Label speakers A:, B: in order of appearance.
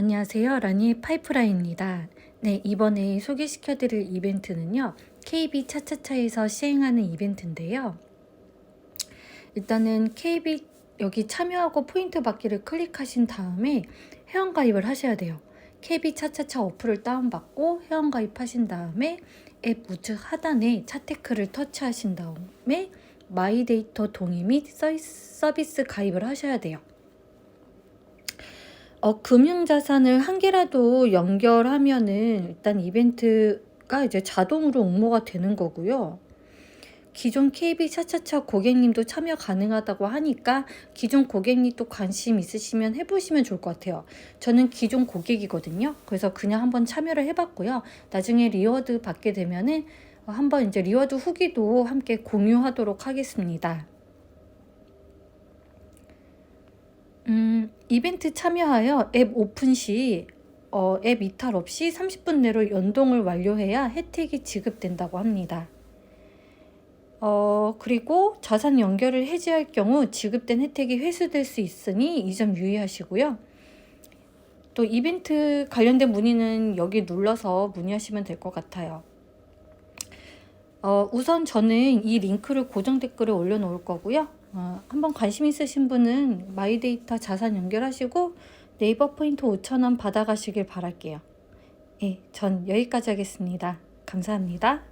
A: 안녕하세요. 라니의 파이프라인입니다. 네, 이번에 소개시켜 드릴 이벤트는요. KB 차차차에서 시행하는 이벤트인데요. 일단은 KB 여기 참여하고 포인트 받기를 클릭하신 다음에 회원 가입을 하셔야 돼요. KB 차차차 어플을 다운받고 회원 가입하신 다음에 앱 우측 하단에 차테크를 터치하신 다음에 마이 데이터 동의 및 서비스 가입을 하셔야 돼요. 어, 금융자산을 한 개라도 연결하면은 일단 이벤트가 이제 자동으로 응모가 되는 거고요. 기존 KB 차차차 고객님도 참여 가능하다고 하니까 기존 고객님도 관심 있으시면 해보시면 좋을 것 같아요. 저는 기존 고객이거든요. 그래서 그냥 한번 참여를 해봤고요. 나중에 리워드 받게 되면은 어, 한번 이제 리워드 후기도 함께 공유하도록 하겠습니다. 음, 이벤트 참여하여 앱 오픈 시 어, 앱 이탈 없이 30분 내로 연동을 완료해야 혜택이 지급된다고 합니다. 어, 그리고 자산 연결을 해지할 경우 지급된 혜택이 회수될 수 있으니 이 점 유의하시고요. 또 이벤트 관련된 문의는 여기 눌러서 문의하시면 될 것 같아요. 어, 우선 저는 이 링크를 고정 댓글에 올려놓을 거고요. 어, 한번 관심 있으신 분은 마이데이터 자산 연결하시고 네이버 포인트 5,000원 받아가시길 바랄게요. 예, 전 여기까지 하겠습니다. 감사합니다.